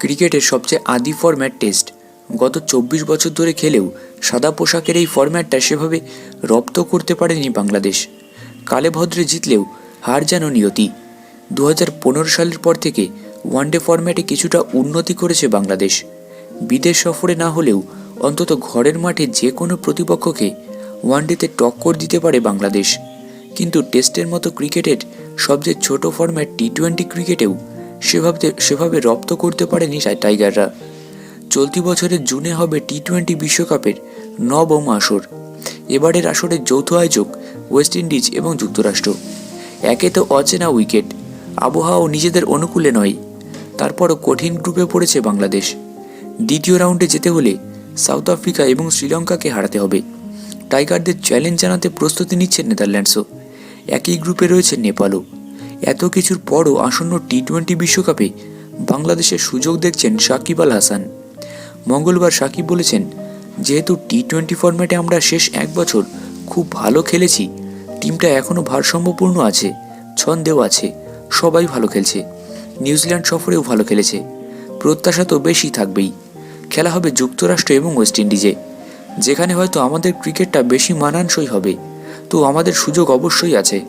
ক্রিকেটের সবচেয়ে আদি ফরম্যাট টেস্ট গত চব্বিশ বছর ধরে খেলেও সাদা পোশাকের এই ফরম্যাটটা সেভাবে রপ্ত করতে পারেনি বাংলাদেশ। কালে ভদ্রে জিতলেও হার যেন নিয়তি। দু সালের পর থেকে ওয়ানডে ফরম্যাটে কিছুটা উন্নতি করেছে বাংলাদেশ। বিদেশ সফরে না হলেও অন্তত ঘরের মাঠে যে কোনো প্রতিপক্ষকে ওয়ানডেতে টক্কর দিতে পারে বাংলাদেশ। কিন্তু টেস্টের মতো ক্রিকেটের সবচেয়ে ছোট ফরম্যাট টি টোয়েন্টি ক্রিকেটেও সেভাবে সেভাবে রপ্ত করতে পারেনি টাইগাররা। চলতি বছরের জুনে হবে টি টোয়েন্টি বিশ্বকাপের নবম আসর। এবারের আসরের যৌথ আয়োজক ওয়েস্ট ইন্ডিজ এবং যুক্তরাষ্ট্র। একে তো অচেনা উইকেট, আবহাওয়াও নিজেদের অনুকূলে নয়। তারপরও কঠিন গ্রুপে পড়েছে বাংলাদেশ। দ্বিতীয় রাউন্ডে যেতে হলে সাউথ আফ্রিকা এবং শ্রীলঙ্কাকে হারাতে হবে। টাইগারদের চ্যালেঞ্জ জানাতে প্রস্তুতি নিচ্ছে নেদারল্যান্ডসও। একই গ্রুপে রয়েছে নেপালও। এত কিছুর পরও আসন্ন টি টোয়েন্টি বিশ্বকাপে বাংলাদেশের সুযোগ দেখছেন সাকিব আল হাসান। মঙ্গলবার সাকিব বলেছেন, যেহেতু টি টোয়েন্টি ফরম্যাটে আমরা শেষ এক বছর খুব ভালো খেলেছি, টিমটা এখনও ভারসাম্যপূর্ণ আছে, ছন্দেও আছে, সবাই ভালো খেলছে, নিউজিল্যান্ড সফরেও ভালো খেলেছে, প্রত্যাশা তো বেশি থাকবেই। খেলা হবে যুক্তরাষ্ট্র এবং ওয়েস্ট ইন্ডিজে, যেখানে হয়তো আমাদের ক্রিকেটটা বেশি মানানসই হবে, তো আমাদের সুযোগ অবশ্যই আছে।